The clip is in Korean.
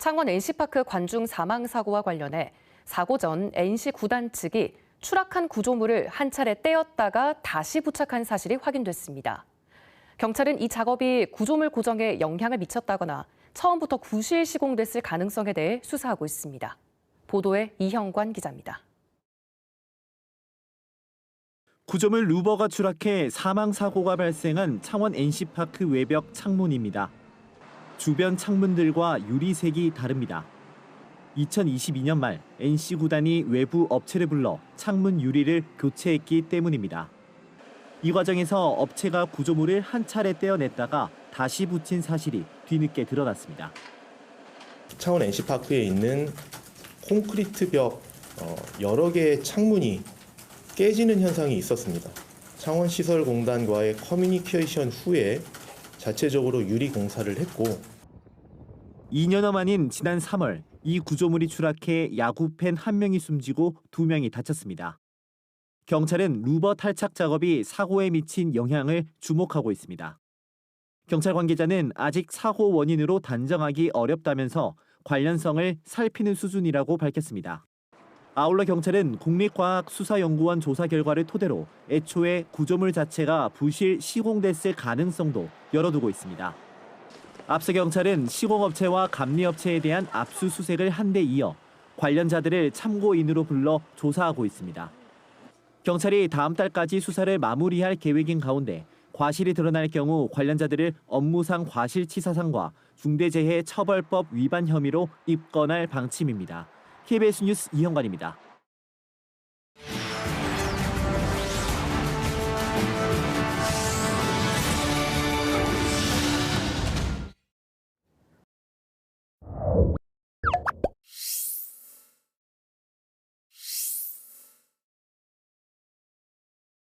창원 NC파크 관중 사망 사고와 관련해 사고 전 NC 구단 측이 추락한 구조물을 한 차례 떼었다가 다시 부착한 사실이 확인됐습니다. 경찰은 이 작업이 구조물 고정에 영향을 미쳤다거나 처음부터 구실 시공됐을 가능성에 대해 수사하고 있습니다. 보도에 이형관 기자입니다. 구조물 루버가 추락해 사망 사고가 발생한 창원 NC파크 외벽 창문입니다. 주변 창문들과 유리색이 다릅니다. 2022년 말 NC 구단이 외부 업체를 불러 창문 유리를 교체했기 때문입니다. 이 과정에서 업체가 구조물을 한 차례 떼어냈다가 다시 붙인 사실이 뒤늦게 드러났습니다. 창원 NC파크에 있는 콘크리트 벽 어, 여러 개의 창문이 깨지는 현상이 있었습니다. 창원시설공단과의 커뮤니케이션 후에 자체적으로 유리 공사를 했고 2년여 만인 지난 3월 이 구조물이 추락해 야구 팬 한 명이 숨지고 두 명이 다쳤습니다. 경찰은 루버 탈착 작업이 사고에 미친 영향을 주목하고 있습니다. 경찰 관계자는 아직 사고 원인으로 단정하기 어렵다면서 관련성을 살피는 수준이라고 밝혔습니다. 아울러 경찰은 국립과학수사연구원 조사 결과를 토대로 애초에 구조물 자체가 부실 시공됐을 가능성도 열어두고 있습니다. 앞서 경찰은 시공업체와 감리업체에 대한 압수수색을 한 데 이어 관련자들을 참고인으로 불러 조사하고 있습니다. 경찰이 다음 달까지 수사를 마무리할 계획인 가운데 과실이 드러날 경우 관련자들을 업무상 과실치사상과 중대재해처벌법 위반 혐의로 입건할 방침입니다. KBS 뉴스 이현관입니다.